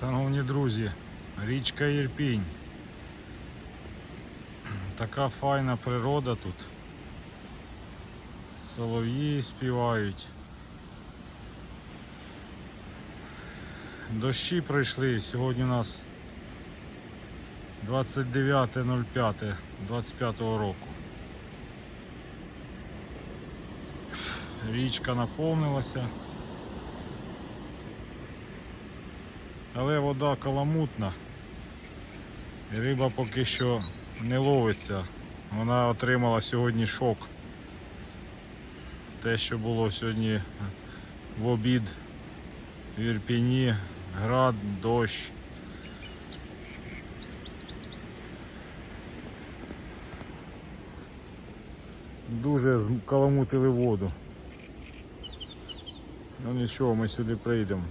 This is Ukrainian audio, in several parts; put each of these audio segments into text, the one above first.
Шановні друзі, річка Ірпінь. Така файна природа тут. Солов'ї співають. Дощі пройшли. Сьогодні у нас 29.05.25 року. Річка наповнилася. Але вода каламутна. Риба поки що не ловиться. Вона отримала сьогодні шок. Те, що було сьогодні в обід в Ірпіні, град, дощ. Дуже каламутили воду. Ну нічого, ми сюди прийдемо.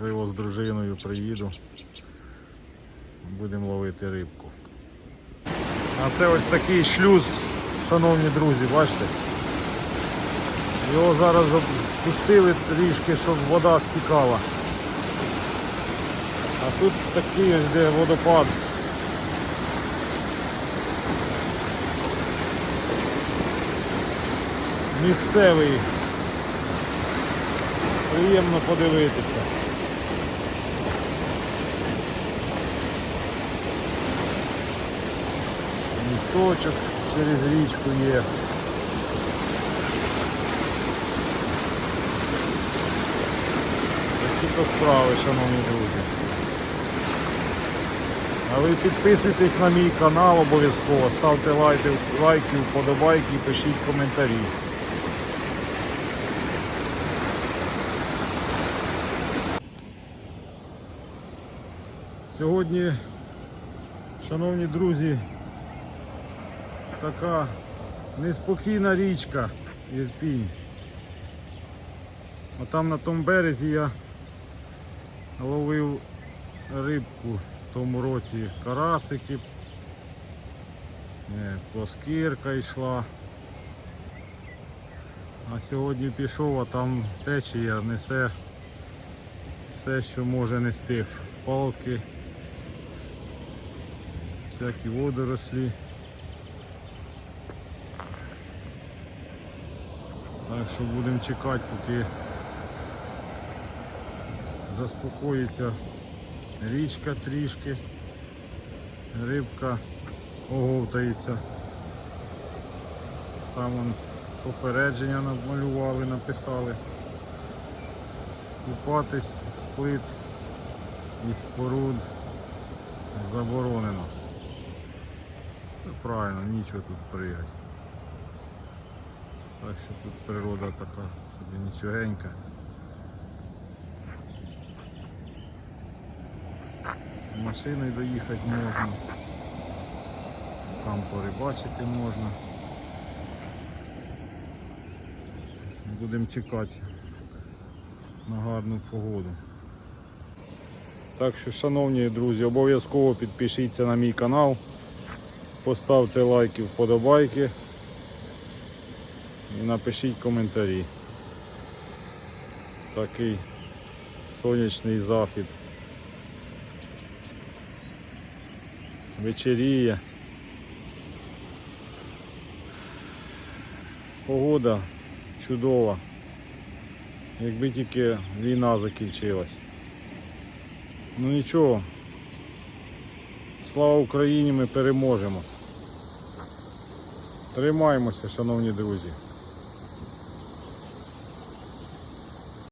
Можливо, з дружиною приїду. Будемо ловити рибку. А це ось такий шлюз, шановні друзі, бачите? Його зараз спустили трішки, щоб вода стікала. А тут такий ось де водопад. Місцевий. Приємно подивитися. Місточок через річку є. Такі то справи, шановні друзі. А ви підписуйтесь на мій канал обов'язково, ставте лайки, лайки, вподобайки і пишіть коментарі. Сьогодні, шановні друзі, така неспокійна річка Ірпінь. А там на тому березі я ловив рибку в тому році карасики, е, плоскирка йшла. А сьогодні пішов, а там течія несе все, що може нести. Палки, всякі водорослі. Так що будемо чекати, поки заспокоїться річка трішки, рибка оговтається. Там вон попередження намалювали, написали. Купатись з плит і споруд заборонено. Ну, правильно, нічого тут пригати. Так що тут природа така собі нічогенька. Машиною доїхати можна. Там порибачити можна. Будемо чекати на гарну погоду. Так що, шановні друзі, обов'язково підпишіться на мій канал, поставте лайки, вподобайки і напишіть коментарі. Такий сонячний захід. Вечеріє. Погода чудова. Якби тільки війна закінчилась. Ну нічого. Слава Україні, ми переможемо. Тримаємося, шановні друзі.